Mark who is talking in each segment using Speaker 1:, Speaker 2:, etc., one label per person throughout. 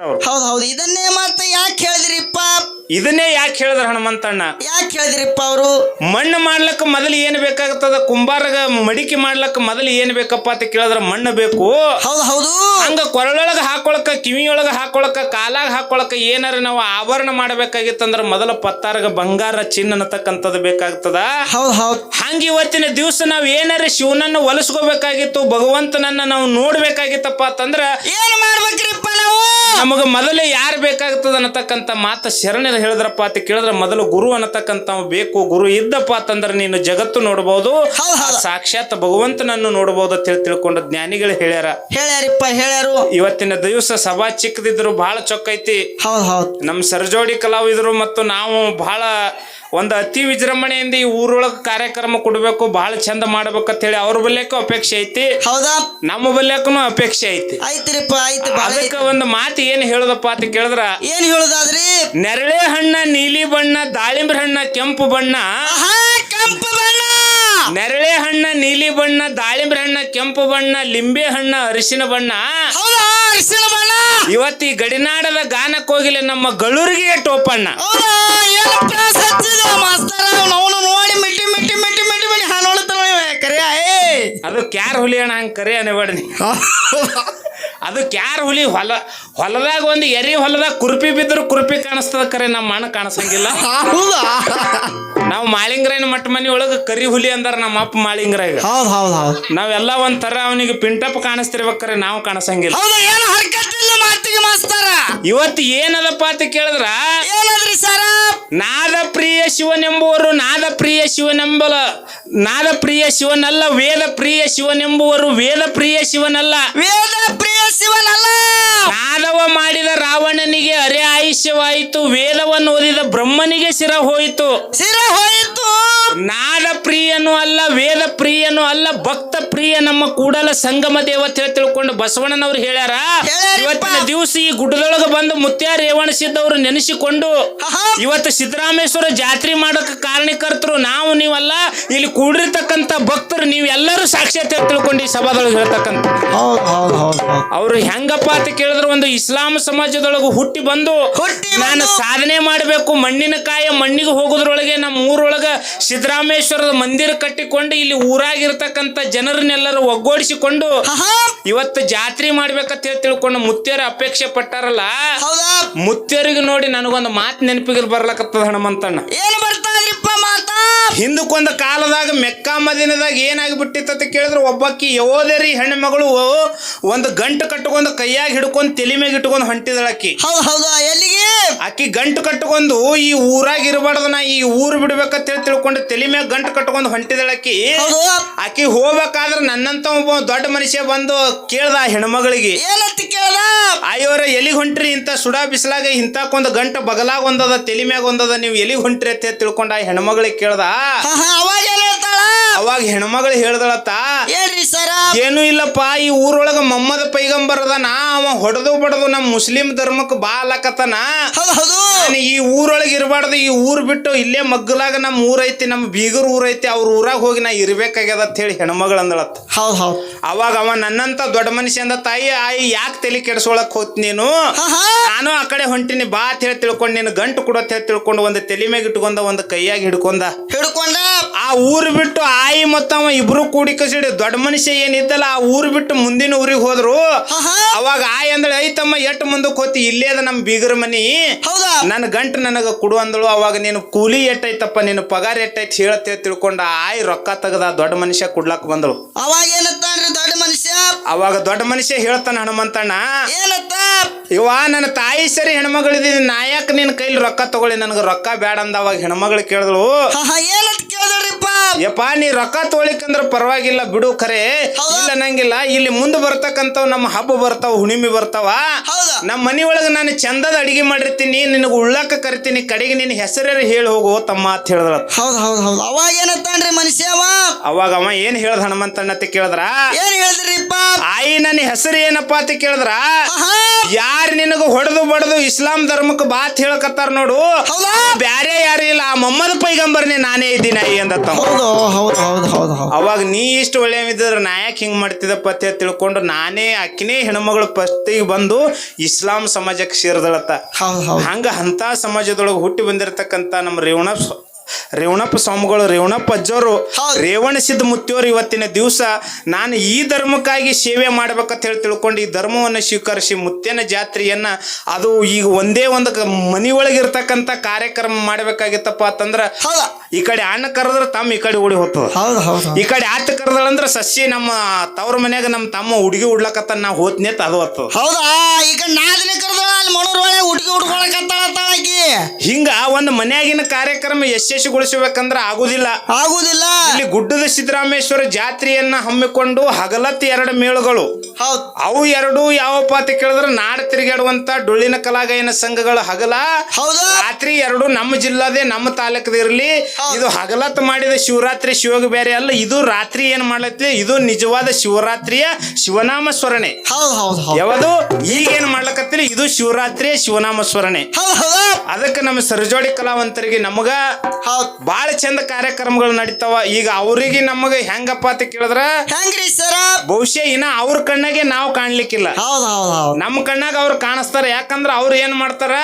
Speaker 1: ಹೌದ್. ಹೌದು ಇದನ್ನೇ ಮತ್ತೆ ಯಾಕೆ ಹೇಳಿದ್ರಿಪ್ಪ?
Speaker 2: ಇದನ್ನೇ ಯಾಕೆ ಹೇಳಿದ್ರ ಹನುಮಂತಣ್ಣ?
Speaker 1: ಯಾಕೆ ಹೇಳಿದ್ರಿಪ್ಪ ಅವರು?
Speaker 2: ಮಣ್ಣು ಮಾಡ್ಲಕ್ಕ ಮೊದಲು ಏನ್ ಬೇಕಾಗ್ತದ? ಕುಂಬಾರಗ ಮಡಿಕೆ ಮಾಡ್ಲಕ್ಕ ಮೊದಲು ಏನ್ ಬೇಕಪ್ಪ ಅಂತ ಕೇಳಿದ್ರ ಮಣ್ಣು ಬೇಕು.
Speaker 1: ಹೌದು ಹೌದು.
Speaker 2: ಹಂಗ ಕೊರಳೊಳಗ ಹಾಕೊಳಕ ಕಿವಿಯೊಳಗ ಹಾಕೊಳಕ ಕಾಲಾಗ ಹಾಕೊಳಕ ಏನಾರ ನಾವು ಆಭರಣ ಮಾಡ್ಬೇಕಾಗಿತ್ತಂದ್ರ ಮೊದಲ ಪತ್ತಾರಗ ಬಂಗಾರ ಚಿನ್ನ ಅನ್ನತಕ್ಕಂಥದ್ದು ಬೇಕಾಗ್ತದ.
Speaker 1: ಹೌದ್ ಹೌದ್.
Speaker 2: ಹಂಗ ಇವತ್ತಿನ ದಿವಸ ನಾವ್ ಏನಾರ ಶಿವನನ್ನ ಒಲಿಸ್ಕೋಬೇಕಾಗಿತ್ತು ಭಗವಂತನನ್ನ ನಾವು ನೋಡ್ಬೇಕಾಗಿತ್ತಪ್ಪ ಅಂತಂದ್ರ
Speaker 1: ಏನ್ ಮಾಡ್ಬೇಕ್ರಿಪ್ಪ?
Speaker 2: ನಮಗ ಮೊದಲೇ ಯಾರು ಬೇಕಾಗ್ತದ ಅನ್ನತಕ್ಕಂಥ ಮಾತ ಶರಣರು ಹೇಳಿದ್ರಪ್ಪ ಅಂತ ಕೇಳಿದ್ರೆ ಮೊದಲು ಗುರು ಅನ್ನತಕ್ಕಂಥ ಬೇಕು. ಗುರು ಇದ್ದಪ್ಪ ಅಂತಂದ್ರೆ ನೀನು ಜಗತ್ತು ನೋಡಬಹುದು
Speaker 1: ಹೌದ್ ಹೌದ್.
Speaker 2: ಸಾಕ್ಷಾತ್ ಭಗವಂತನನ್ನು ನೋಡಬಹುದು ಅಂತ ಹೇಳಿ ತಿಳ್ಕೊಂಡ ಜ್ಞಾನಿಗಳು ಹೇಳ್ಯಾರ.
Speaker 1: ಹೇಳ್ಯಾರಪ್ಪ ಹೇಳ್ಯಾರು.
Speaker 2: ಇವತ್ತಿನ ದಿವಸ ಸಭಾ ಚಿಕ್ಕದಿದ್ರು ಬಹಳ ಚೊಕ್ಕೈತಿ ನಮ್ಮ ಸರ್ಜೋಡಿ ಕಲಾವಿದರು ಮತ್ತು ನಾವು ಬಹಳ ಒಂದು ಅತಿ ವಿಜೃಂಭಣೆಯಿಂದ ಈ ಊರೊಳಗೆ ಕಾರ್ಯಕ್ರಮ ಕೊಡಬೇಕು ಬಹಳ ಚಂದ ಮಾಡ್ಬೇಕಂತ ಹೇಳಿ ಅವ್ರ ಬಲ್ಯಕ್ಕೂ ಅಪೇಕ್ಷೆ ಐತಿ.
Speaker 1: ಹೌದಾ?
Speaker 2: ನಮ್ಮ ಬಲ್ಯಕ್ಕೂ ಅಪೇಕ್ಷೆ ಐತಿ.
Speaker 1: ಐತಿರಿಪ್ಪ ಐತಿ.
Speaker 2: ಅದಕ್ಕೆ ಒಂದು ಮಾತು ಏನು ಹೇಳೋದಪ್ಪ ಅಂತ ಕೇಳಿದ್ರ?
Speaker 1: ಏನ್ ಹೇಳುದಾದ್ರಿ?
Speaker 2: ನೆರಳೆ ಹಣ್ಣ ನೀಲಿ ಬಣ್ಣ ದಾಳಿಂಬ್ರ ಹಣ್ಣ ಕೆಂಪು ಬಣ್ಣ.
Speaker 1: ಆಹಾ ಕೆಂಪು ಬಣ್ಣ!
Speaker 2: ನೆರಳೆ ಹಣ್ಣ ನೀಲಿ ಬಣ್ಣ ದಾಳಿಂಬ್ರ ಹಣ್ಣ ಕೆಂಪು ಬಣ್ಣ ಲಿಂಬೆ ಹಣ್ಣ ಅರಿಶಿನ ಬಣ್ಣ.
Speaker 1: ಹೌದಾ ಅರಿಶಿಣ ಬಣ್ಣ?
Speaker 2: ಇವತ್ತು ಈ ಗಡಿನಾಡದ ಗಾನಕ್ಕೆ ಹೋಗಿಲ್ಲ ನಮ್ಮ ಗಳೂರಿಗೆ ಟೋಪಣ್ಣ
Speaker 1: ಹೌದಾ ಏನು ಪ್ರಾಸ ಹಚ್ಚಿದ ಮಾಸ್ತರ? ಅವನು ನೋಡಿ ಮಿಟ್ಟಿ ಮಿಟ್ಟಿ ಮಿಟ್ಟಿ ಮಿಟ್ಟಿ ಮಿಟ್ಟಿ ಹಾಲು ಹೊಳಿತಾನ ಕರಿಯ ಏ
Speaker 2: ಅದು ಕ್ಯಾರ್ ಹುಲಿಯಣ್ಣ ಹಂಗೆ ಕರೆ ಅನ್ಬೇಡಿ ಅದು ಕ್ಯಾರ್ ಹುಲಿ? ಹೊಲ ಹೊಲದಾಗ ಒಂದು ಎರಿ ಹೊಲದಾಗ ಕುರುಪಿ ಬಿದ್ದರೂ ಕುರುಪಿ ಕಾಣಿಸ್ತದ ಕರೆ ನಮ್ಮ ಮಣ್ಣು ಕಾಣಿಸಂಗಿಲ್ಲ.
Speaker 1: ಹೌದಾ?
Speaker 2: ನಾವು ಮಾಳಿಂಗ್ರಾಯನ ಮಟ್ಟ ಮನಿ ಒಳಗೆ ಕರಿ ಹುಲಿ ಅಂದಾರ ನಮ್ಮ ಅಪ್ಪ ಮಾಳಿಂಗ್ರಾಗ
Speaker 1: ಹೌದು ಹೌದು ಹೌದು.
Speaker 2: ನಾವೆಲ್ಲ ಒಂಥರ ಅವನಿಗೆ ಪಿಂಟಪ್ ಕಾಣಿಸ್ತಿರ್ಬೇಕಾರೆ ನಾವು ಕಾಣಿಸಂಗಿಲ್ಲ.
Speaker 1: ಹೌದಾ? ಏನು ಹರ್ಕತ್ತಿಲ್ಲ ಮಾತಿಗೆ ಮಾಸ್ತರ?
Speaker 2: ಇವತ್ತು ಏನದಪ್ಪ ಅಂತ ಕೇಳಿದ್ರ?
Speaker 1: ಏನದ್ರಿ ಸರ?
Speaker 2: ನಾದ ಪ್ರಿಯ ಶಿವನೆಂಬುವರು ನಾದ ಪ್ರಿಯ ಶಿವನೆಂಬಲ ನಾದ ಪ್ರಿಯ ಶಿವನಲ್ಲ ವೇದ ಪ್ರಿಯ ಶಿವನೆಂಬುವರು ವೇದ ಪ್ರಿಯ ಶಿವನಲ್ಲ.
Speaker 1: ವೇದ ಪ್ರಿಯ ಶಿವನಲ್ಲ
Speaker 2: ಮಾಡಿದ ರಾವಣನಿಗೆ ಅರೆ ಆಯುಷ್ಯವಾಯಿತು ವೇದವನ್ನು ಓದಿದ ಬ್ರಹ್ಮನಿಗೆ ಶಿರ ಹೋಯಿತು.
Speaker 1: ಶಿರ ಹೋಯಿತು.
Speaker 2: ನಾದ ಪ್ರಿಯನು ಅಲ್ಲ ವೇದ ಪ್ರಿಯನು ಅಲ್ಲ ಭಕ್ತ ಪ್ರಿಯ ನಮ್ಮ ಕೂಡಲ ಸಂಗಮ ದೇವತೆ ತಿಳ್ಕೊಂಡು ಬಸವಣ್ಣನವ್ರು ಹೇಳ್ಯಾರ. ಇವತ್ತಿನ ದಿವಸ ಈ ಗುಡ್ಡದೊಳಗ ಬಂದು ಮುತ್ಯ ರೇವಣಿಸಿದ್ದವರು ನೆನೆಸಿಕೊಂಡು. ಇವತ್ತು ಸಿದ್ದರಾಮೇಶ್ವರ ಜಾತ್ರೆ ಮಾಡೋಕೆ ಕಾರಣಕರ್ತರು ನಾವು ನೀವಲ್ಲ ಇಲ್ಲಿ ಕೂಡಿರ್ತಕ್ಕಂತ ಭಕ್ತರು ನೀವೆಲ್ಲರೂ ಎಲ್ಲರೂ ಅಂತ ತಿಳ್ಕೊಂಡು ಈ ಸಭಾದೊಳಗೆ
Speaker 1: ಹೇಳ್ತಕ್ಕಂತ
Speaker 2: ಅವ್ರು ಹೆಂಗಪ್ಪ ಅಂತ ಕೇಳಿದ್ರು ಒಂದು ಇಸ್ಲಾಂ ಸಮಾಜದೊಳಗೆ ಹುಟ್ಟಿ ಬಂದು ನಾನು ಸಾಧನೆ ಮಾಡಬೇಕು ಮಣ್ಣಿನ ಕಾಯ ಮಣ್ಣಿಗೆ ಹೋಗೋದ್ರೊಳಗೆ ನಮ್ಮ ಊರೊಳಗ ಸಿದ್ದರಾಮೇಶ್ವರದ ಮಂದಿರ ಕಟ್ಟಿಕೊಂಡು ಇಲ್ಲಿ ಊರಾಗಿರ್ತಕ್ಕಂಥ ಜನರನ್ನೆಲ್ಲರೂ ಒಗ್ಗೂಡಿಸಿಕೊಂಡು ಇವತ್ತು ಜಾತ್ರೆ ಮಾಡ್ಬೇಕಂತ ಹೇಳಿ ತಿಳ್ಕೊಂಡು ಮುತ್ಯರ ಅಪೇಕ್ಷೆ ಪಟ್ಟಾರಲ್ಲ?
Speaker 1: ಹೌದಾ?
Speaker 2: ಮುತ್ಯರಿಗೆ ನೋಡಿ ನನಗೊಂದು ಮಾತು ನೆನಪಿಗೆ ಬರ್ಲಕತ್ತದ ಹಣಮಂತಣ್ಣ
Speaker 1: ಏನು ಬರ್ತಾದ್ರಿಪ್ಪ ಮಾತಾ?
Speaker 2: ಹಿಂದಕ್ಕೊಂದು ಕಾಲದಾಗ ಮೆಕ್ಕಾ ಮದಿನದಾಗ ಏನಾಗಿಬಿಟ್ಟಿತ್ತ ಕೇಳಿದ್ರೆ ಒಬ್ಬಕ್ಕಿ ಯೋಧರಿ ಹೆಣ್ಣು ಮಗಳು ಒಂದು ಗಂಟು ಕಟ್ಟಕೊಂಡು ಕೈಯಾಗಿ ಹಿಡ್ಕೊಂಡು ತಲೆ ಮ್ಯಾಗ ಇಟ್ಕೊಂಡು ಹೊಂಟಿದಳಕ್ಕಿ
Speaker 1: ಹೌದು ಹೌದಾ? ಎಲ್ಲಿಗೆ?
Speaker 2: ಆಕಿ ಗಂಟು ಕಟ್ಕೊಂಡು ಈ ಊರಾಗ ಇರಬಾರ್ದು ನಾ ಈ ಊರು ಬಿಡ್ಬೇಕಂತ ಹೇಳಿ ತಿಳ್ಕೊಂಡು ತಲೆ ಮ್ಯಾಗ ಗಂಟು ಕಟ್ಕೊಂಡು ಹೊಂಟಿದಳಕ್ಕಿ
Speaker 1: ಹೌದು.
Speaker 2: ಆಕಿ ಹೋಗ್ಬೇಕಾದ್ರೆ ನನ್ನಂತ ಒಬ್ಬ ದೊಡ್ಡ ಮನುಷ್ಯ ಬಂದು ಕೇಳ್ದ ಆ ಹೆಣ್ಮಗಳಿಗೆ.
Speaker 1: ಏನಂತ ಕೇಳ್ದ?
Speaker 2: ಅಯ್ಯೋರ ಎಲಿ ಹೊಂಟ್ರಿ ಇಂಥ ಸುಡಾ ಬಿಸಿಲಾಗ ಇಂಥಕ್ಕೊಂದು ಗಂಟು ಬಗಲಾಗ ಒಂದದ ತಲೆ ಮ್ಯಾಗ ಒಂದದ ನೀವು ಎಲಿ ಹೊಂಟ್ರಿ ಅಂತ ತಿಳ್ಕೊಂಡ ತಿಳ್ಕೊಂಡು ಆ ಹೆಣ್ಮಗಳಿಗೆ ಕೇಳ್ದ.
Speaker 1: ಅವಾಗ
Speaker 2: ಅವಾಗ ಹೆಣ್ಮಗಳು ಹೇಳ್ದಳತ್ತ
Speaker 1: ಹೇಳ್ರಿ ಸರ?
Speaker 2: ಏನು ಇಲ್ಲಪ್ಪ ಈ ಊರೊಳಗ ಮಮ್ಮದ ಪೈಗಂಬರ್ ಅದಾನ ಅವ ಹೊಡೆದು ಬಡದು ನಮ್ಮ ಮುಸ್ಲಿಂ ಧರ್ಮಕ್ಕೆ ಬಾಲಕತನ
Speaker 1: ಹೌದು ಹೌದು.
Speaker 2: ನಾನು ಈ ಊರೊಳಗೆ ಇರಬಾರ್ದು ಈ ಊರ್ ಬಿಟ್ಟು ಇಲ್ಲೇ ಮಗ್ಗಲಾಗ ನಮ್ಮ ಊರ್ ಐತಿ ನಮ್ಮ ಬೀಗರ್ ಊರ್ ಐತಿ ಅವ್ರ ಊರಾಗ ಹೋಗಿ ನಾ ಇರ್ಬೇಕಾಗ್ಯದ ಅಂತ ಹೇಳಿ ಹೆಣ್ಮಗಳು ಅಂದಳತ್ತ.
Speaker 1: ಹೌದ್ ಹೌದ್.
Speaker 2: ಅವಾಗ ಅವ ನನ್ನಂತ ದೊಡ್ಡ ಮನುಷ್ಯ ಅಂದ ತಾಯಿ ಆಯಿ ಯಾಕೆ ತಲೆ ಕೆಡ್ಸೋಳಕ್ ಹೋತ್ ನೀನು? ನಾನು ಆ ಕಡೆ ಹೊಂಟಿನಿ ಬಾ ಅಂತ ಹೇಳಿ ತಿಳ್ಕೊಂಡು ನೀನು ಗಂಟು ಅಂತ ಹೇಳಿ ತಿಳ್ಕೊಂಡು ಒಂದು ತಲೆ ಮ್ಯಾಗ ಇಟ್ಕೊಂಡ ಒಂದು ಕೈಯಾಗಿ ಹಿಡ್ಕೊಂಡ.
Speaker 1: ಹಿಡ್ಕೊಂಡ?
Speaker 2: ಆ ಊರು ಬಿಟ್ಟು ಆಯಿ ಮತ್ತವ ಇಬ್ರು ಕೂಡಿ ಕಸಿಡಿ ದೊಡ್ಡ ಮನುಷ್ಯ ಏನಿದ್ದಲ್ಲ ಆ ಊರು ಬಿಟ್ಟು ಮುಂದಿನ ಊರಿಗೆ ಹೋದ್ರು. ಅವಾಗ ಆಯಿ ಅಂದಳು ಐತಮ್ಮ ಎಟ್ ಮುಂದಕ್ಕೆ ಹೋತಿ? ಇಲ್ಲೇ ಅದ ನಮ್ಮ ಬೀಗರ ಮನಿ.
Speaker 1: ಹೌದಾ?
Speaker 2: ನನ್ನ ಗಂಟು ನನಗೆ ಕೊಡು ಅಂದಳು. ಅವಾಗ ನೀನು ಕೂಲಿ ಎಟ್ಟೈತಪ್ಪ ನೀನು ಪಗಾರ ಎಟ್ಟೈತಿ ಹೇಳತ್ತೆ ತಿಳ್ಕೊಂಡ ಆಯಿ ರೊಕ್ಕ ತೆಗದ ದೊಡ್ಡ ಮನುಷ್ಯ ಕೊಡ್ಲಾಕ ಬಂದಳು.
Speaker 1: ಅವಾಗ ಏನತ್ತಾನ್ರಿ ದೊಡ್ಡ ಮನುಷ್ಯ?
Speaker 2: ಅವಾಗ ದೊಡ್ಡ ಮನುಷ್ಯ ಹೇಳ್ತಾನ ಹನುಮಂತಣ್ಣ
Speaker 1: ಏನತ್ತ?
Speaker 2: ಇವ ನನ್ನ ತಾಯಿ ಸರಿ ಹೆಣ್ಮಗಳಿದ್ದೀನಿ ನಾಯಕ್ ನಿನ್ನ ಕೈಲಿ ರೊಕ್ಕ ತಗೊಳ್ಳಿ? ನನಗೆ ರೊಕ್ಕ ಬೇಡ ಅಂದ ಅವಾಗ ಹೆಣ್ಮಗಳು ಕೇಳಿದ್ಳು. ಯಪ್ಪ ನೀ ರೊಕ್ಕ ತೋಳಿಕಂದ್ರ ಪರವಾಗಿಲ್ಲ ಬಿಡು ಖರೆ.
Speaker 1: ಹೌದಾ?
Speaker 2: ಇಲ್ಲ ನಂಗಿಲ್ಲ ಇಲ್ಲಿ ಮುಂದೆ ಬರ್ತಕ್ಕಂಥವ್ ನಮ್ಮ ಹಬ್ಬ ಬರ್ತಾವ ಹುಣಿಮೆ ಬರ್ತಾವ.
Speaker 1: ಹೌದಾ?
Speaker 2: ನಮ್ಮ ಮನಿ ಒಳಗೆ ನಾನು ಚಂದದ ಅಡಿಗೆ ಮಾಡಿರ್ತೀನಿ ನಿನಗೆ ಉಳ್ಳಾಕ ಕರಿತೀನಿ ಕಡೆಗೆ ನಿನ್ನ ಹೆಸರೇ ಹೇಳಿ ಹೋಗು ತಮ್ಮ ಅಂತ ಹೇಳಿದ್ರ
Speaker 1: ಹೌದ್ ಹೌದ್ ಹೌದ್. ಅವಾಗ ಏನತ್ತಾನ್ರಿ ಮನುಷ್ಯ ಅವ?
Speaker 2: ಅವಾಗ ಅವ ಏನ್ ಹೇಳ್ದ ಹನುಮಂತಣ್ಣ ಅಂತ ಕೇಳಿದ್ರ?
Speaker 1: ಏನ್ ಹೇಳಿದ್ರಿಪ್ಪ
Speaker 2: ಆಯಿ ನನ್ನ ಹೆಸರು ಏನಪ್ಪ ಅಂತ ಕೇಳಿದ್ರ?
Speaker 1: ಆಹಾ
Speaker 2: ಯಾರು ನಿನಗ ಹೊಡೆದು ಬಡದು ಇಸ್ಲಾಂ ಧರ್ಮಕ್ಕೆ ಬಾತ್ ಹೇಳಕತ್ತಾರ ನೋಡು.
Speaker 1: ಹೌದಾ?
Speaker 2: ಬ್ಯಾರೆ ಯಾರು ಇಲ್ಲ ಆ ಮೊಹಮ್ಮದ್ ಪೈಗಂಬರ್ನೇ ನಾನೇ ಇದ್ದೀನಿ ಅಂದ ತಮ್ಮ.
Speaker 1: ಹೌದು ಹೌದು ಹೌದು ಹೌದು ಹೌದು.
Speaker 2: ಅವಾಗ ನೀ ಇಷ್ಟು ಒಳ್ಳೆಯವಿದ್ರೆ ನಾ ಯಾಕೆ ಹಿಂಗೆ ಮಾಡ್ತಿದ್ದಪ್ಪ ಅಂತ ಹೇಳಿ ತಿಳ್ಕೊಂಡು ನಾನೇ ಅಕ್ಕಿನೇ ಹೆಣ್ಮಗಳು ಫಸ್ಟಿಗೆ ಬಂದು ಇಸ್ಲಾಂ ಸಮಾಜಕ್ಕೆ ಸೇರಿದಳತ್ತ.
Speaker 1: ಹೌದು ಹೌದು.
Speaker 2: ಹಂಗ ಅಂತ ಸಮಾಜದೊಳಗೆ ಹುಟ್ಟಿ ಬಂದಿರತಕ್ಕಂತ ನಮ್ಮ ಸ್ವ- ರೇವಣಪ್ಪ ಸ್ವಾಮಿಗಳು ರೇವಣಪ್ಪ ಅಜ್ಜವರು. ರೇವಣ ಸಿದ್ಧ ಮುತ್ತಿಯವರು ಇವತ್ತಿನ ದಿವಸ ನಾನು ಈ ಧರ್ಮಕ್ಕಾಗಿ ಸೇವೆ ಮಾಡ್ಬೇಕಂತ ಹೇಳಿ ತಿಳ್ಕೊಂಡು ಈ ಧರ್ಮವನ್ನು ಸ್ವೀಕರಿಸಿ ಮುತ್ತಿನ ಜಾತ್ರೆಯನ್ನ ಅದು ಈಗ ಒಂದೇ ಒಂದು ಮನೆಯೊಳಗಿರ್ತಕ್ಕಂಥ ಕಾರ್ಯಕ್ರಮ ಮಾಡ್ಬೇಕಾಗಿತ್ತಪ್ಪ ಅಂತಂದ್ರ ಈ ಕಡೆ ಅಣ್ಣ ಕರೆದ್ರೆ ತಮ್ಮ ಈ ಕಡೆ ಓಡಿ ಹೋಗ್ತದ. ಈ ಕಡೆ ಆತ ಕರೆದಳಂದ್ರ ಸಸಿ ನಮ್ಮ ತವ್ರ ಮನ್ಯಾಗ ನಮ್ಮ ತಮ್ಮ ಹುಡುಗಿ ಉಡ್ಲಕತ್ತ ನಾ ಹೋತ್ನಿ ಅಂತ ಅದು ಹೊತ್ತು
Speaker 1: ಹೌದಾ? ಈಗ ನಾದಿನ ಕರೆದಳ ಅಲ್ಲಿ ಹುಡುಗಿ
Speaker 2: ಹಿಂಗ ಒಂದು ಮನ್ಯಾಗಿನ ಕಾರ್ಯಕ್ರಮ ಯಶಸ್ವಿಗೊಳಿಸಬೇಕಂದ್ರ ಆಗುದಿಲ್ಲ.
Speaker 1: ಆಗುದಿಲ್ಲ.
Speaker 2: ಇಲ್ಲಿ ಗುಡ್ಡದ ಸಿದ್ದರಾಮೇಶ್ವರ ಜಾತ್ರೆಯನ್ನ ಹಮ್ಮಿಕೊಂಡು ಹಗಲತ್ ಎರಡು ಮೇಳುಗಳು.
Speaker 1: ಹೌದು.
Speaker 2: ಅವು ಎರಡು ಯಾವಪ್ಪ ಅಂತ ಕೇಳಿದ್ರೆ ನಾಡ ತಿರುಗಾಡುವಂತ ಡೊಳ್ಳಿನ ಕಲಾಗಾಯನ ಸಂಘಗಳ ಹಗಲ.
Speaker 1: ಹೌದು.
Speaker 2: ರಾತ್ರಿ ಎರಡು ನಮ್ಮ ಜಿಲ್ಲಾದೆ ನಮ್ಮ ತಾಲೂಕದ ಇರಲಿ. ಇದು ಹಗಲತ್ ಮಾಡಿದ ಶಿವರಾತ್ರಿ ಶಿವಗ ಬೇರೆ ಅಲ್ಲ ಇದು ರಾತ್ರಿ ಏನ್ ಮಾಡತ್ತೆ ಇದು ನಿಜವಾದ ಶಿವರಾತ್ರಿಯ ಶಿವನಾಮ ಸ್ಮರಣೆ.
Speaker 1: ಹೌದು ಹೌದು
Speaker 2: ಯಾವುದು? ಈಗೇನ್ ಮಾಡ್ಲಕತ್ತಿಲ್ಲ ಇದು ಶಿವರಾತ್ರಿ ಶಿವನಾಮ ಸ್ಮರಣೆ ಅದಕ್ಕೆ ನಮ್ಮ ಸರಜೋಡಿ ಕಲಾವಂತರಿಗೆ ನಮಗ ಬಾಳ ಚಂದ ಕಾರ್ಯಕ್ರಮಗಳು ನಡೀತಾವ. ಈಗ ಅವರಿಗೆ ನಮಗ ಹೆಂಗಪ್ಪ ಅಂತ ಕೇಳಿದ್ರ
Speaker 1: ಹೆಂಗ್ರಿ ಸರ?
Speaker 2: ಬಹುಶಃ ಇನ್ನ ಅವ್ರ ಕಣ್ಣಾಗೆ ನಾವು ಕಾಣ್ಲಿಕ್ಕಿಲ್ಲ. ನಮ್ ಕಣ್ಣಾಗ ಅವ್ರು ಕಾಣಿಸ್ತಾರ. ಯಾಕಂದ್ರ ಅವ್ರು ಏನ್ ಮಾಡ್ತಾರ?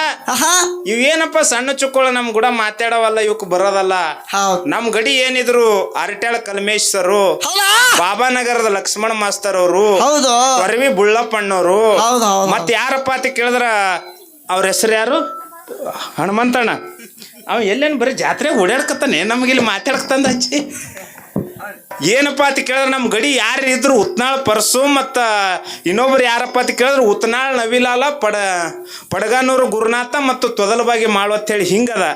Speaker 1: ಇವ್
Speaker 2: ಇವೇನಪ್ಪ ಸಣ್ಣ ಚುಕ್ಕೋಳ ನಮ್ ಕೂಡ ಮಾತಾಡವಲ್ಲ ಇವಕ್ ಬರೋದಲ್ಲ. ನಮ್ ಗಡಿ ಏನಿದ್ರು ಅರಟ್ಯಾಳ ಕಲ್ಮೇಶ್ ಸರು ಬಾಬಾನಗರದ ಲಕ್ಷ್ಮಣ ಮಾಸ್ತರ್ ಅವರು ಬುಳ್ಳಪ್ಪಣ್ಣವರು ಮತ್ ಯಾರಪ್ಪ ಅಂತ ಕೇಳಿದ್ರ ಅವ್ರ ಹೆಸರು ಯಾರು? ಹನುಮಂತಣ್ಣ. ಅವ ಎಲ್ಲೇನು ಬರೀ ಜಾತ್ರೆ ಓಡಾಡ್ಕತ್ತಾನೆ? ನಮ್ಗೆ ಇಲ್ಲಿ ಮಾತಾಡ್ಕತ್ತಂದ ಹಚ್ಚಿ. ಏನಪ್ಪ ಅಂತ ಕೇಳಿದ್ರೆ ನಮ್ಮ ಗಡಿ ಯಾರು ಇದ್ರು ಉತ್ನಾಳ ಪರ್ಸು ಮತ್ತು ಇನ್ನೊಬ್ರು ಯಾರಪ್ಪ ಅಂತ ಕೇಳಿದ್ರೆ ಉತ್ನಾಳ ನವಿಲಾಲ ಪಡ ಪಡಗಾನೂರು ಗುರುನಾಥ ಮತ್ತು ತೊದಲಬಾಗಿ ಮಾಡು ಹೇಳಿ ಹಿಂಗದ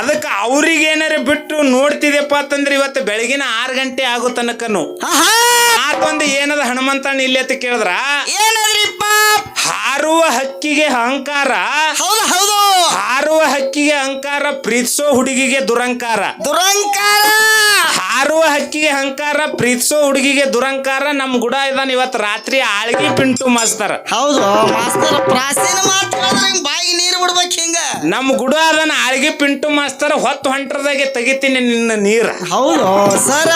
Speaker 2: ಅದಕ್ಕೆ ಅವ್ರಿಗೆ ಏನಾರ ಬಿಟ್ಟು ನೋಡ್ತಿದ್ಯಪ್ಪ ಅಂತಂದ್ರೆ ಇವತ್ತು ಬೆಳಗಿನ ಆರು ಗಂಟೆ ಆಗೋ ತನಕನು.
Speaker 1: ಆತ
Speaker 2: ಒಂದು ಏನದ ಹನುಮಂತಣ್ಣ ಇಲ್ಲಿ ಅಂತ ಕೇಳಿದ್ರ?
Speaker 1: ಏನದ್ರಿಪ್ಪ?
Speaker 2: ಹಾರುವ ಹಕ್ಕಿಗೆ ಅಹಂಕಾರ.
Speaker 1: ಹೌದು ಹೌದು.
Speaker 2: ಹಾರುವ ಹಕ್ಕಿಗೆ ಅಹಂಕಾರ ಪ್ರೀತಿಸೋ ಹುಡುಗಿಗೆ ದುರಂಕಾರ
Speaker 1: ದುರಂಕಾರ
Speaker 2: ಹಾರುವ ಹಕ್ಕಿಗೆ ಹಂಕಾರ ಪ್ರೀತಿಸೋ ಹುಡುಗಿಗೆ ದುರಂಕಾರ ನಮ್ ಗುಡ ಇದಾನ ಇವತ್ತು ರಾತ್ರಿ ಆಳ್ಗಿ ಪಿಂಟು ಮಾಸ್ತರ.
Speaker 1: ಹೌದು ಮಾಸ್ತರ್ ಹಿಂಗ್ ನೀರು ಬಿಡ್ಬೇಕು ಹಿಂಗ.
Speaker 2: ನಮ್ ಗುಡ ಅದನ್ನ ಆಳ್ಗಿ ಪಿಂಟು ಮಾಸ್ತರ ಹೊತ್ತು ಹೊಂಟ್ರದಾಗೆ ತೆಗಿತೀನಿ ನಿನ್ನ ನೀರ.
Speaker 1: ಹೌದು ಸರ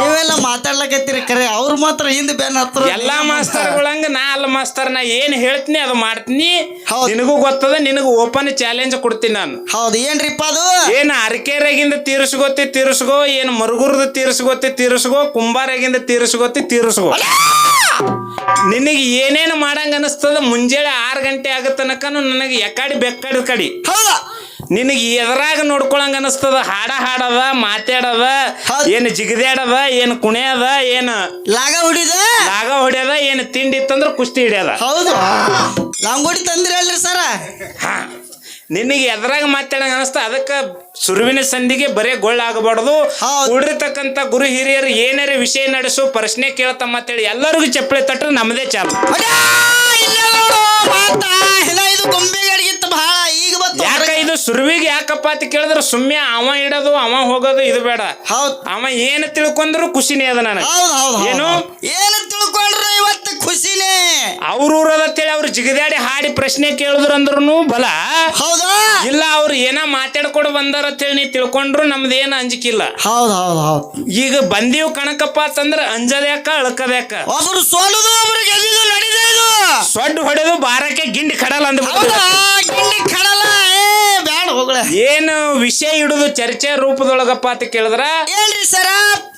Speaker 1: ನೀವೆಲ್ಲ ಮಾತಾಡ್ಲಕತ್ತೀರಿ ಕರೆ ಅವ್ರು ಮಾತ್ರ ಹಿಂದೆ ಬೆನ್ ಹತ್ರ
Speaker 2: ಎಲ್ಲಾ ಮಾಸ್ತರ್ಗಳಂಗ ನಾ ಅಲ್ಲ ಮಾಸ್ತರ್ ನಾ ಏನ್ ಹೇಳ್ತೀನಿ ಅದು ಮಾಡ್ತೀನಿ.
Speaker 1: ಹೌದು.
Speaker 2: ನಿನಗೂ ಗೊತ್ತದ ನಿನಗ ಓಪನ್ ಚಾಲೆಂಜ್ ಕೊಡ್ತೀನಿ ನಾನು.
Speaker 1: ಹೌದು ಏನ್ರಿಪ್ಪ ಅದು?
Speaker 2: ಏನ್ ಅರಕೆರೆಗಿಂದ ತೀರ್ಸ್ಗೋತಿ ತೀರ್ಸ್ಗೋ ಏನ್ ಮರುಗುರ್ದ ತೀರಿಸ್ಕೊತಿ ತೀರಿಸ್ಕೋ ಕುಂಬಾರಾಗಿಂದ ತೀರಿಸ್ಕೊತಿ ತೀರಿಸ್ಕೋ. ನಿನಗೆ ಏನೇನು ಮಾಡಂಗ ಅನಿಸ್ತದ ಮುಂಜಾನೆ ಆರು ಗಂಟೆ ಆಗತ್ತನಕನು ತನಕನು ನನಗೆ ಎಕಾಡಿ ಬೆಕ್ಕಡಿ ಕಡಿ.
Speaker 1: ಹೌದು?
Speaker 2: ನಿನಗೆ ಎದುರಾಗ ನೋಡ್ಕೊಳಂಗ ಅನಿಸ್ತದ ಹಾಡ ಹಾಡದ ಮಾತಾಡದ ಏನು ಜಿಗದ್ಯಾಡದ ಏನು ಕುಣಿಯದ ಏನು
Speaker 1: ಲಾಗ ಹೊಡಿದ?
Speaker 2: ಲಾಗ ಹೊಡ್ಯದ ಏನು ತಿಂಡಿ ಇತ್ತಂದ್ರೆ ಕುಸ್ತಿ ಹಿಡ್ಯದ.
Speaker 1: ಹೌದು. ಲಾಂಗೋಡಿ ತಂದ್ರಿ ಅಲ್ರಿ ಸರ.
Speaker 2: ಹಾ. ನಿನಗೆ ಎದ್ರಾಗ ಮಾತಾಡಂಗ ಅನಸ್ತ ಅದಕ್ಕೆ ಸುರುವಿನ ಸಂಧಿಗೆ ಬರೇ ಗೊಳ್ಳಾಗಬಾರ್ದು
Speaker 1: ಹೌದ್.
Speaker 2: ಕೂಡಿರ್ತಕ್ಕಂಥ ಗುರು ಹಿರಿಯರು ಏನಾರ ವಿಷಯ ನಡೆಸು ಪ್ರಶ್ನೆ ಕೇಳ್ತಾನ ಅಂತ ಹೇಳಿ ಎಲ್ಲರಿಗೂ ಚಪ್ಪಳಿ ತಟ್ರೆ ನಮ್ಮದೇ ಚಾಲು.
Speaker 1: ಅಡ್ಯಾ, ಇಲ್ಲ ನೋಡು ಮಾತಾ ಇಲ್ಲ ಇದು ಗೊಂಬೆಗಡಿಗಿತ್ತು ಬಹಳ ಈಗ ಬತ್ತು
Speaker 2: ಯಾಕ ಇದು ಸುರುವಿಗೆ ಯಾಕಪ್ಪ ಅಂತ ಕೇಳಿದ್ರೆ ಸುಮ್ಮನೆ ಅವ ಇಡೋದು ಅವ ಹೋಗೋದು ಇದು ಬೇಡ.
Speaker 1: ಹೌದು.
Speaker 2: ಅವ ಏನು ತಿಳ್ಕೊಂಡ್ರು ಖುಷಿನೇ ಅದ ನನಗೆ.
Speaker 1: ಹೌದು ಹೌದು
Speaker 2: ಏನು?
Speaker 1: ಏನು ತಿಳ್ಕೊಂಡ್ರೆ ಇವತ್ತು ಖುಷಿನೇ.
Speaker 2: ಊರದತ್ತೇಳಿ ಅವ್ರು ಜಿಗದಾಡಿ ಹಾಡಿ ಪ್ರಶ್ನೆ ಕೇಳಿದ್ರು ಅಂದ್ರೂ ಬಲ.
Speaker 1: ಹೌದಾ?
Speaker 2: ಇಲ್ಲ ಅವ್ರು ಏನ ಮಾತಾಡ್ಕೊಂಡು ಬಂದಾರ ಅಂತೇಳಿ ನೀ ತಿಳ್ಕೊಂಡ್ರು ನಮ್ದೇನ ಅಂಜಿಕಿಲ್ಲ. ಹೌದು
Speaker 1: ಹೌದು ಹೌದು.
Speaker 2: ಈಗ ಬಂದೀವ್ ಕಣಕಪ್ಪ ಅಂತಂದ್ರ ಅಂಜದ್ಯಾಕ ಅಳ್ಕದ್ಯಾಕ.
Speaker 1: ಒಬ್ರು ಸೋಲುದು ಒಬ್ರು ಗೆದ್ದಿದ್ದು ನಡೀತಾ ಇದು.
Speaker 2: ಸೊಡ್ಡು ಹೊಡೆದು ಬಾರಕ್ಕೆ ಗಿಂಡಿ
Speaker 1: ಹೌದಾ?
Speaker 2: ಅಂದ್ಬಿಟ್ಟು
Speaker 1: ಗಿಂಡಿ ಕಡಲ? ಏ ಬ್ಯಾಡ ಹೋಗ್ಳೆ
Speaker 2: ಏನು ವಿಷಯ ಇಡುದು ಚರ್ಚೆ ರೂಪದೊಳಗಪ್ಪ ಅಂತ ಕೇಳಿದ್ರ?
Speaker 1: ಹೇಳ್ರಿ ಸರ?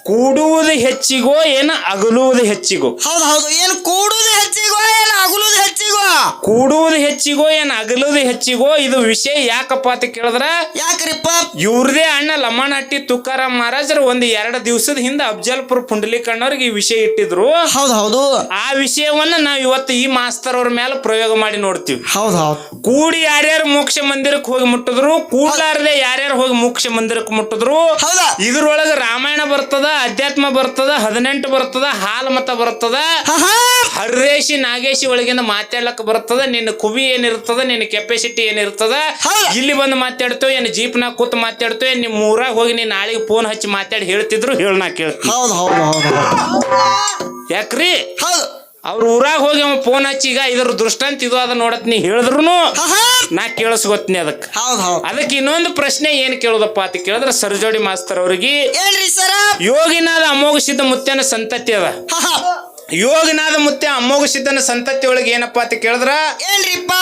Speaker 2: ಕೂಡುವುದು ಹೆಚ್ಚಿಗೋ ಏನ ಅಗಲುವುದು ಹೆಚ್ಚಿಗೋ?
Speaker 1: ಹೌದು ಹೌದು. ಏನು ಕೂಡುದು ಹೆಚ್ಚಿಗೋ ಏನು ಅಗಲುದು ಹೆಚ್ಚಿಗೋ
Speaker 2: ಕೂಡುವುದು ಹೆಚ್ಚಿಗೋ ಏನ್ ಅಗಲುವುದು ಹೆಚ್ಚಿಗೋ ಇದು ವಿಷಯ ಯಾಕಪ್ಪ ಅಂತ ಕೇಳಿದ್ರ
Speaker 1: ಯಾಕ್ರಿಪ್ಪ?
Speaker 2: ಇವ್ರದೇ ಅಣ್ಣ ಲಮ್ಮನಹಟ್ಟಿ ತುಕಾರಾಮ್ ಮಹಾರಾಜರು ಒಂದ್ ಎರಡು ದಿವಸದ ಹಿಂದೆ ಅಫ್ಜಲ್ಪುರ್ ಪುಂಡಲಿಕಣ್ಣವ್ರಿಗೆ ಈ ವಿಷಯ ಇಟ್ಟಿದ್ರು.
Speaker 1: ಹೌದ್ ಹೌದು.
Speaker 2: ಆ ವಿಷಯವನ್ನ ನಾವ್ ಇವತ್ತು ಈ ಮಾಸ್ತರ್ ಅವ್ರ ಮೇಲೆ ಪ್ರಯೋಗ ಮಾಡಿ ನೋಡ್ತೀವಿ.
Speaker 1: ಹೌದ್ ಹೌದು.
Speaker 2: ಕೂಡಿ ಯಾರ್ಯಾರು ಮೋಕ್ಷ ಮಂದಿರಕ್ಕೆ ಹೋಗಿ ಮುಟ್ಟಿದ್ರು ಕೂಡ್ಲಾರ್ದೆ ಯಾರ್ಯಾರು ಹೋಗಿ ಮೋಕ್ಷ ಮಂದಿರಕ್ಕೆ ಮುಟ್ಟಿದ್ರು
Speaker 1: ಹೌದಾ?
Speaker 2: ಇದ್ರೊಳಗೆ ರಾಮಾಯಣ ಬರ್ತದ ಅಧ್ಯಾತ್ಮ ಬರ್ತದ ಹದಿನೆಂಟು ಬರ್ತದ ಹಾಲ್ ಮತ ಬರ್ತದ
Speaker 1: ಹರ್ರೇಶಿ
Speaker 2: ಹರಿದೇಶಿ ನಾಗೇಶಿ ಒಳಗಿಂದ ಮಾತಾಡ್ಲಕ್ ಬರ್ತದ ನಿನ್ನ ಕುವಿ ಏನಿರ್ತದ ನಿನ್ನ ಕೆಪಾಸಿಟಿ ಏನಿರ್ತದ. ಇಲ್ಲಿ ಬಂದು ಮಾತಾಡ್ತೇವೆ ಏನು ಜೀಪ್ನಾಗ ಕೂತ್ ಮಾತಾಡ್ತೇವೆ ನಿಮ್ ಊರಾಗ ಹೋಗಿ ನೀನ್ ನಾಳೆಗೆ ಫೋನ್ ಹಚ್ಚಿ ಮಾತಾಡಿ ಹೇಳ್ತಿದ್ರು ಹೇಳ ಕೇಳ್ತೀನಿ.
Speaker 1: ಹೌದು ಹೌದು ಹೌದು
Speaker 2: ಯಾಕ್ರಿ?
Speaker 1: ಹೌದು.
Speaker 2: ಅವ್ರ ಊರಾಗ ಹೋಗಿ ಅವ ಫೋನ್ ಹಚ್ಚಿ ಈಗ ಇದ್ರ ದೃಷ್ಟಾಂತ ಇದು ಅದ ನೋಡತ್ ನೀ ಹೇಳಿದ್ರು. ನಾ ಕೇಳಿಸ್ಕೊತೀನಿ ಅದಕ್ಕೆ
Speaker 1: ಹೌದು ಹೌದು.
Speaker 2: ಅದಕ್ಕೆ ಇನ್ನೊಂದು ಪ್ರಶ್ನೆ ಏನ್ ಕೇಳೋದಪ್ಪ ಅಂತ ಕೇಳಿದ್ರೆ ಸರ್ಜೋಡಿ ಮಾಸ್ತರ್ ಅವ್ರಿಗೆ
Speaker 1: ಯೋಗಿನ ಸರ.
Speaker 2: ಯೋಗಿನಾದ ಅಮೋಘ ಸಿದ್ಧ ಮುತ್ತೇನ ಸಂತತಿ ಅದ. ಯೋಗನಾದ ಮುತ್ತೆ ಅಮೋಘ ಸಿದ್ಧನ ಸಂತತಿ ಒಳಗೆ ಏನಪ್ಪಾ ಅಂತ ಕೇಳಿದ್ರ?
Speaker 1: ಏನ್ರಿಪ್ಪ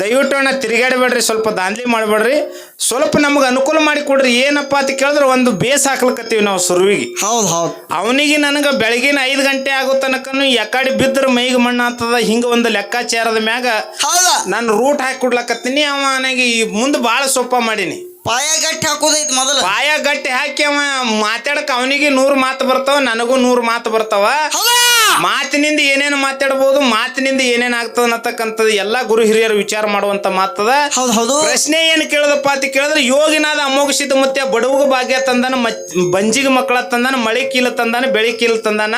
Speaker 2: ದಯವಿಟ್ಟು ಅಣ್ಣ ತಿರುಗಾಡಬೇಡ್ರಿ ಸ್ವಲ್ಪ ದಾಂಧಲಿ ಮಾಡಬೇಡ್ರಿ. ಸ್ವಲ್ಪ ನಮ್ಗೆ ಅನುಕೂಲ ಮಾಡಿ ಕೊಡ್ರಿ ಏನಪ್ಪಾ ಅಂತ ಕೇಳಿದ್ರೆ ಒಂದು ಬೇಸ್ ಹಾಕ್ಲಕತ್ತೀವಿ ನಾವು ಸುರುವಿಗೆ
Speaker 1: ಹೌದು ಹೌದು.
Speaker 2: ಅವನಿಗೆ ನನಗೆ ಬೆಳಗಿನ ಐದು ಗಂಟೆ ಆಗೋ ತನಕನು ಯಾಕಡೆ ಬಿದ್ದರೆ ಮೈಗೆ ಮಣ್ಣು ಅಂತದ ಹಿಂಗೆ ಒಂದು ಲೆಕ್ಕಾಚಾರದ ಮ್ಯಾಗ
Speaker 1: ಹೌದಾ?
Speaker 2: ನಾನು ರೂಟ್ ಹಾಕಿ ಕೊಡ್ಲಕತ್ತೀನಿ ಅವ ನನಗೆ ಈ ಮುಂದೆ ಭಾಳ ಸೊಪ್ಪ ಮಾಡೀನಿ.
Speaker 1: ಪಾಯ ಗಟ್ಟಿ ಹಾಕೋದೈತಿ ಮೊದಲು.
Speaker 2: ಪಾಯ ಗಟ್ಟಿ ಹಾಕಿ ಅವ ಮಾತಾಡಕ್ ಅವನಿಗೆ ನೂರು ಮಾತು ಬರ್ತಾವ ನನಗೂ ನೂರು ಮಾತು ಬರ್ತಾವ.
Speaker 1: ಹೌದಾ?
Speaker 2: ಮಾತಿನಿಂದ ಏನೇನು ಮಾತಾಡಬಹುದು ಮಾತಿನಿಂದ ಏನೇನು ಆಗ್ತದ ಅನ್ನತಕ್ಕಂಥದ್ದು ಎಲ್ಲಾ ಗುರು ಹಿರಿಯರು ವಿಚಾರ ಮಾಡುವಂತ ಮಾತದ.
Speaker 1: ಹೌದು ಹೌದು.
Speaker 2: ಪ್ರಶ್ನೆ ಏನ್ ಕೇಳದಪ್ಪ ಅಂತ ಕೇಳಿದ್ರೆ ಯೋಗಿನಾದ ಅಮೋಘ ಸಿದ್ಧ ಮತ್ತೆ ಬಡವಗ ಭಾಗ್ಯ ತಂದಾನ ಬಂಜಿಗೆ ಮಕ್ಕಳ ತಂದಾನ ಮಳೆ ಕೀಲ ತಂದಾನ ಬೆಳೆ ಕೀಲ ತಂದಾನ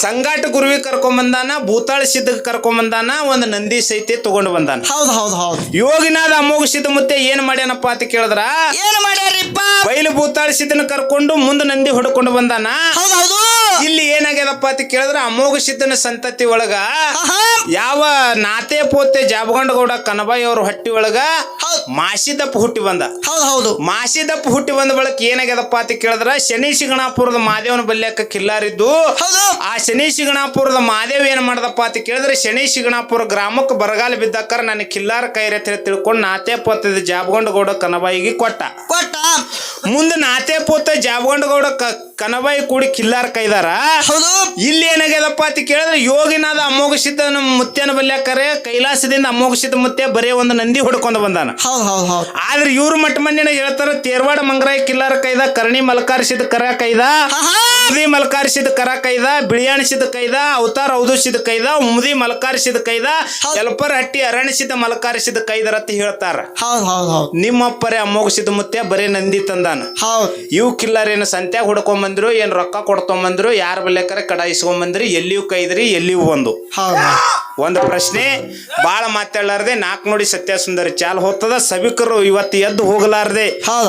Speaker 2: ಸಂಗಾಟ ಗುರುವಿ ಕರ್ಕೊಂಬಂದಾನ ಭೂತಾಳ ಕರ್ಕೊಂಡ್ ಬಂದಾನ ಒಂದು ನಂದಿ ಸೈತೆ ತಗೊಂಡು ಬಂದಾನ.
Speaker 1: ಹೌದ್ ಹೌದ್ ಹೌದು.
Speaker 2: ಯೋಗಿನಾದ ಅಮೋಘ ಸಿದ್ಧ ಮುತ್ತೆ ಏನ್ ಮಾಡ್ಯಾನಪ್ಪ ಅಂತ ಕೇಳಿದ್ರ?
Speaker 1: ಏನ್ ಮಾಡ್ಯಾರಿಪ್ಪ
Speaker 2: ಬಯಲು ಭೂತಾಳ ಸಿದ್ಧನ ಕರ್ಕೊಂಡು ಮುಂದೆ ನಂದಿ ಹೊಡ್ಕೊಂಡು ಬಂದಾನ?
Speaker 1: ಹೌದ್ ಹೌದು.
Speaker 2: ಇಲ್ಲಿ ಏನಾಗ್ಯದಪ್ಪ ಅಂತ ಕೇಳಿದ್ರ ಅಮೋಘ ಸಿದ್ಧನ ಸಂತತಿ ಒಳಗ ಯಾವ ನಾತೆ ಪೋತೆ ಜಾಬಗಂಡಗೌಡ ಕನಬಾಯಿ ಅವ್ರ ಹೊಟ್ಟಿ ಒಳಗ ಮಾಸಿದಪ್ಪ ಹುಟ್ಟಿ ಬಂದ.
Speaker 1: ಹೌದು ಹೌದು.
Speaker 2: ಮಾಸಿದಪ್ಪ ಹುಟ್ಟಿ ಬಂದ ಬಳಕ ಏನಾಗ್ಯದಪ್ಪ ಅಂತ ಕೇಳಿದ್ರ ಶನಿ ಶಿಗಣಾಪುರದ ಮಾದೇವನ ಬಲ್ಯಕ್ಕ ಕಿಲ್ಲಾರಿದ್ದು. ಆ ಶನಿ ಶಿಗಣಾಪುರದ ಮಾದೇವ್ ಏನ್ ಮಾಡದಪ್ಪ ಅಂತ ಕೇಳಿದ್ರೆ ಶನಿ ಶಿಗಣಾಪುರ ಗ್ರಾಮಕ್ಕೆ ಬರಗಾಲ ಬಿದ್ದಕ್ಕರ ನನ್ನ ಕಿಲ್ಲಾರ ಕೈರೆ ಹೇಳಿ ತಿಳ್ಕೊಂಡು ನಾತೆ ಪೋತದ ಜಾಬಗಂಡಗೌಡ ಕನಬಾಯಿಗೆ ಕೊಟ್ಟ.
Speaker 1: ಕೊಟ್ಟ.
Speaker 2: ಮುಂದೆ ನಾತೆ ಪೋತ ಜಾಬಗಂಡಗೌಡ ಕನಬಾಯಿ ಕೂಡಿ ಕಿಲ್ಲಾರ ಕೈದಾರ?
Speaker 1: ಹೌದು.
Speaker 2: ಇಲ್ಲಿ ಏನಾಗ್ಯದಪ್ಪ ಅಂತ ಕೇಳಿದ್ರೆ ಯೋಗಿನಾದ ಅಮೋಘ ಮುತ್ತೇನ ಮುತ್ಯನ ಬಲ್ಯಾಕರೆ ಕೈಲಾಸದಿಂದ ಅಮೋಘ ಸಿದ್ಧ ಬರೇ ಒಂದು ನಂದಿ ಹೊಡ್ಕೊಂಡು ಬಂದಾನ.
Speaker 1: ಹೌದ್ ಹೌದ್ ಹೌದ್.
Speaker 2: ಆದ್ರೆ ಇವ್ರ ಮಟ್ಟ ಮಂದಿನ ಹೇಳ್ತಾರ ತೇರ್ವಾಡ ಮಂಗರಾಯ ಕಿಲ್ಲಾರ ಕೈದ ಕರ್ಣಿ ಮಲ್ಕಾರಿಸಿದ ಕರ ಕೈದ ಮುದಿ ಮಲ್ಕಾರಿಸಿದ ಕರ ಕೈದ ಬಿಳಿಯಾಣಿಸಿದ ಕೈದ ಅವತಾರ ಔದುಸಿದ ಕೈದ ಮುದಿ ಮಲ್ಕಾರಿಸಿದ ಕೈದ ಎಲ್ಪರ್ ಹಟ್ಟಿ ಅರಣಿಸಿದ ಮಲ್ಕಾರಿಸಿದ ಕೈದರ ಅಂತ ಹೇಳ್ತಾರ.
Speaker 1: ಹೌದು ಹೌದ್ ಹೌದ್.
Speaker 2: ನಿಮ್ಮಪ್ಪರೇ ಅಮೋಘಸಿದ ಮುತ್ತೆ ಬರೀ ನಂದಿ ತಂದಾನ.
Speaker 1: ಹೌದ್.
Speaker 2: ಇವು ಕಿಲ್ಲಾರೇನ ಸಂತ್ಯಾಗ ಸಂತ್ಯಾಗ ಹುಡ್ಕೊಂಬಂದ್ರು ಏನ್ ರೊಕ್ಕ ಕೊಡ್ಕೊಂಬಂದ್ರು ಯಾರ ಬಲ್ಯಾಕರ ಕಡ ಇಸ್ಕೊಂಬಂದ್ರಿ ಎಲ್ಲಿಯೂ ಕೈದ್ರಿ ಎಲ್ಲಿಯೂ ಒಂದು. ಒಂದು ಪ್ರಶ್ನೆ ಬಾಳ ಮಾತಾಡ್ಲಾರ್ದೆ ನಾಕ್ ನೋಡಿ ಸತ್ಯ ಸುಂದರಿ ಚಾಲ್ ಹೋಗ್ತದ ಸಭಿಕರು ಇವತ್ತು ಎದ್ದು ಹೋಗಲಾರ್ದೆ.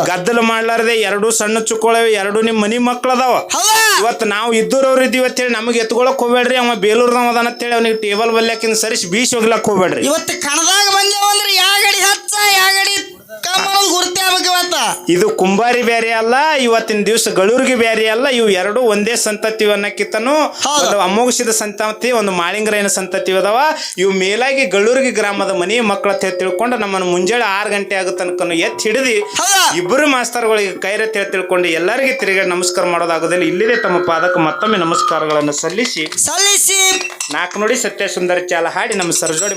Speaker 2: ಗದ್ದಲ ಮಾಡ್ಲಾರ್ದೆ ಎರಡು ಸಣ್ಣ ಚುಕ್ಕೊಳವೆ ಎರಡು ನಿಮ್ ಮನಿ ಮಕ್ಳದಾವ.
Speaker 1: ಅದಾವ
Speaker 2: ಇವತ್ತು ನಾವು ಇದ್ದೂರವ್ರು ಇದೀವಿ ಅಂತೇಳಿ ನಮಗೆ ಎತ್ಕೊಳಕ್ ಹೋಗ್ಬೇಡ್ರಿ ಅವ ಬೇಲೂರ್ದವ ಅದಾನ ಅಂತೇಳಿ ಅವ್ನಿಗೆ ಟೇಬಲ್ ಬಲ್ಯಾಕಿಂದ ಸರಿಸಿ ಬೀಸ್ ಹೋಗ್ಲಕ್ ಹೋಗ್ಬೇಡ್ರಿ.
Speaker 1: ಇವತ್ತು ಕಣದಾಗ ಬಂದೇವಂದ್ರೆ ಯಾಗಡಿ ಯಾ ಗಡಿ ಹಚ್ಚ ಯಾ ಗಡಿ ಗುರುತೇ
Speaker 2: ಇದು ಕುಂಬಾರಿ ಬೇರೆ ಅಲ್ಲ ಇವತ್ತಿನ ದಿವಸ ಗಳೂರಿಗೆ ಬೇರೆ ಅಲ್ಲ ಇವು ಎರಡು ಒಂದೇ ಸಂತತಿ ಅನ್ನಕ್ಕಿಂತನು
Speaker 1: ಹೌದು.
Speaker 2: ಒಂದು ಅಮೋಘಸಿದ ಸಂತತಿ ಒಂದು ಮಾಳಿಂಗರಾಯನ ಸಂತತಿ ಅದಾವ. ಇವು ಮೇಲಾಗಿ ಗಳೂರಿಗೆ ಗ್ರಾಮದ ಮನೆ ಮಕ್ಕಳ ತಿಳ್ಕೊಂಡು ನಮ್ಮನ್ನು ಮುಂಜಾನೆ ಆರು ಗಂಟೆ ಆಗೋ ಎತ್ತಿ ಹಿಡಿದು
Speaker 1: ಹೌದಾ?
Speaker 2: ಇಬ್ಬರು ಮಾಸ್ತರ್ಗಳಿಗೆ ಕೈರೆ ಅಂತ ಹೇಳಿ ತಿಳ್ಕೊಂಡು ಎಲ್ಲರಿಗೆ ತಿರುಗಿ ನಮಸ್ಕಾರ ಮಾಡೋದಾಗೋದಿಲ್ಲ ಇಲ್ಲಿದೆ ತಮ್ಮ ಪಾದಕ್ಕೆ ಮತ್ತೊಮ್ಮೆ ನಮಸ್ಕಾರಗಳನ್ನು ಸಲ್ಲಿಸಿ.
Speaker 1: ಸಲ್ಲಿಸಿ.
Speaker 2: ನಾಲ್ಕು ನೋಡಿ ಸತ್ಯ ಸುಂದರ ಚಾಲ ಹಾಡಿ ನಮ್ಮ ಸರ್ಜೋಡಿ